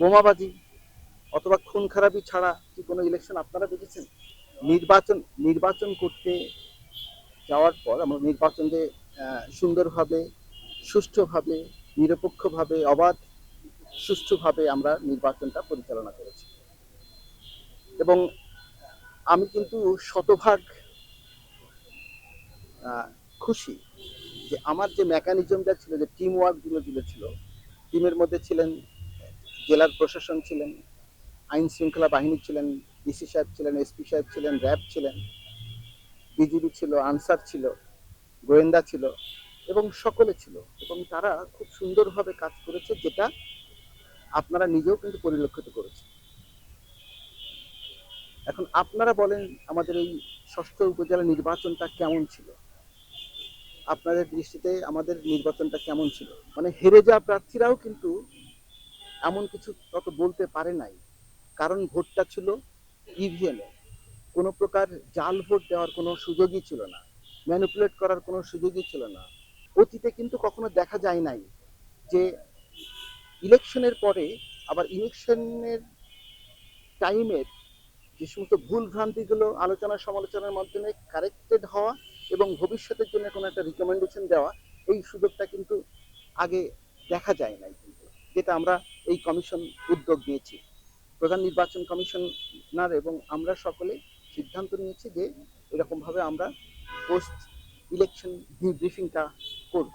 বোমাবাজি অথবা খুন খারাপি ছাড়া কি কোনো ইলেকশন আপনারা দেখেছেন? নির্বাচন নির্বাচন করতে যাওয়ার পর আমরা নির্বাচন যে সুন্দরভাবে, সুষ্ঠুভাবে, নিরপেক্ষভাবে, অবাধ, সুষ্ঠুভাবে আমরা নির্বাচনটা পরিচালনা করেছি। এবং আমি কিন্তু শতভাগ খুশি যে আমার যে মেকানিজমটা ছিল, যে টিম ওয়ার্কগুলো ছিল টিমের মধ্যে ছিলেন জেলার প্রশাসন ছিলেন, আইন শৃঙ্খলা বাহিনী ছিলেন, ডিসি সাহেব ছিলেন, এসপি সাহেব ছিলেন, র্যাব ছিলেন, বিজিবি ছিল, আনসার ছিল, গোয়েন্দা ছিল এবং সকলে ছিল এবং তারা খুব সুন্দরভাবে কাজ করেছে যেটা আপনারা নিজেও কিন্তু পরিলক্ষিত করেছেন। এখন আপনারা বলেন আমাদের এই ষষ্ঠ উপজেলা নির্বাচনটা কেমন ছিল? আপনাদের দৃষ্টিতে আমাদের নির্বাচনটা কেমন ছিল? মানে হেরে যাওয়া প্রার্থীরাও কিন্তু এমন কিছু তত বলতে পারে নাই। কারণ ভোটটা ছিল ইভিএমে কোনো প্রকার জাল ভোট দেওয়ার কোনো সুযোগই ছিল না। ম্যানিপুলেট করার কোনো সুযোগই ছিল না। অতীতে কিন্তু কখনো দেখা যায় নাই যে ইলেকশনের পরে আবার ইলেকশনের টাইমের যে সমস্ত ভুল ভ্রান্তিগুলো আলোচনা সমালোচনার মাধ্যমে কারেক্টেড হওয়া এবং ভবিষ্যতের জন্য কোনো একটা রিকমেন্ডেশন দেওয়া, এই সুযোগটা কিন্তু আগে দেখা যায় নাই। যেটা আমরা এই কমিশন উদ্যোগ নিয়েছি। প্রধান নির্বাচন কমিশনার এবং আমরা সকলে সিদ্ধান্ত নিয়েছি যে এরকমভাবে আমরা পোস্ট ইলেকশন ব্রিফিংটা করব।